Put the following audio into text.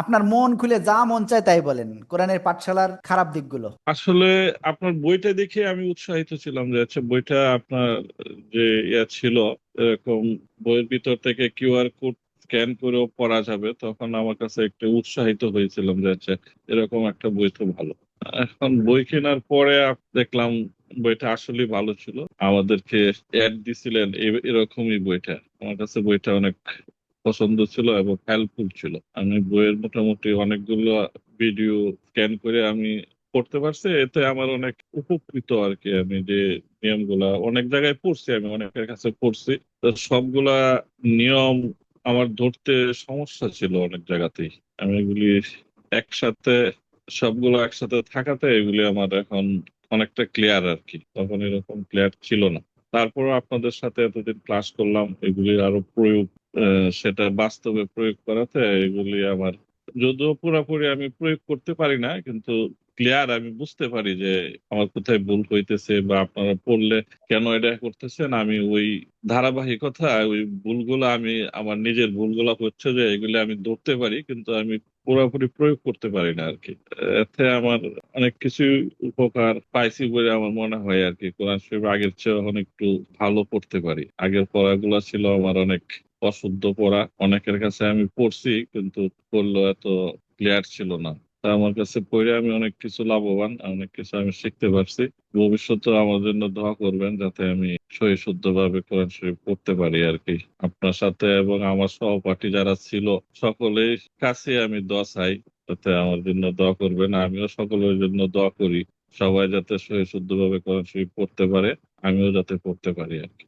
আপনার মন খুলে যা মন চায় তাই বলেন। কোরআনের পাঠশালার খারাপ দিকগুলো। আসলে আপনার বইটা দেখে আমি উৎসাহিত ছিলাম যে আচ্ছা বইটা আপনার যে ইয়া ছিল, এরকম বইয়ের ভিতর থেকে কিউআর কোড স্ক্যান করেও পড়া যাবে, তখন আমার কাছে একটু উৎসাহিত হয়েছিলাম যে আচ্ছা এরকম একটা বই তো ভালো। এখন বই কেনার পরে দেখলাম বইটা আসলে ভালো ছিল। আমাদেরকে অ্যাড দিছিলেন এরকমই বইটা। আমার কাছে বইটা অনেক পছন্দ ছিল এবং হেল্পফুল ছিল। আমি বইয়ের মোটামুটি অনেকগুলো ভিডিও স্ক্যান করে আমি পড়তে পারছি। এতে আমার অনেক উপকৃত আর কি আমি যে নিয়মগুলা অনেক জায়গায় পড়ছি, আমি অনেকের কাছে পড়ছি। তো সবগুলা নিয়ম আমার ধরতে সমস্যা ছিল অনেক জায়গাতেই। আমি এগুলি একসাথে, সবগুলো একসাথে থাকাতে এগুলি আমার এখন অনেকটা ক্লিয়ার আর কি। তখন এরকম ক্লিয়ার ছিল না। তারপরও আপনাদের সাথে এতদিন ক্লাস করলাম, এগুলি আরও প্রয়োগ সেটা বাস্তবে প্রয়োগ করাতে এগুলি আমার, যদিও পুরোপুরি আমি প্রয়োগ করতে পারি না, কিন্তু ক্লিয়ার আমি বুঝতে পারি যে আমার কোথায় ভুল হইতেছে বা আপনারা পড়লে কেন এটা করতেছেন? আমি ওই ধারাবাহিকতা, ওই ভুলগুলো আমি, আমার নিজের ভুলগুলো হচ্ছে যে এগুলি আমি ধরতে পারি, কিন্তু আমি পুরোপুরি প্রয়োগ করতে পারি না আর কি এতে আমার অনেক কিছু উপকার পাইছি বলে আমার মনে হয় আর কি কোরআন শরীফ আগের চেয়ে অনেক একটু ভালো পড়তে পারি। আগের পড়াগুলো ছিল আমার অনেক অশুদ্ধ পড়া। অনেকের কাছে আমি পড়ছি, কিন্তু পড়ল এত ক্লিয়ার ছিল না। আমার কাছে পড়ে আমি অনেক কিছু লাভবান, অনেক কিছু আমি শিখতে পারছি। ভবিষ্যতে আমার জন্য দোয়া করবেন যাতে আমি সহি শুদ্ধ ভাবে কোরআন শরীফ পড়তে পারি আর কি। আপনার সাথে এবং আমার সহপাঠী যারা ছিল, সকলের কাছে আমি দোয়া চাই, যাতে আমার জন্য দোয়া করবেন। আমিও সকলের জন্য দোয়া করি, সবাই যাতে সহি শুদ্ধ ভাবে কোরআন শরীফ পড়তে পারে, আমিও যাতে পড়তে পারি আর কি।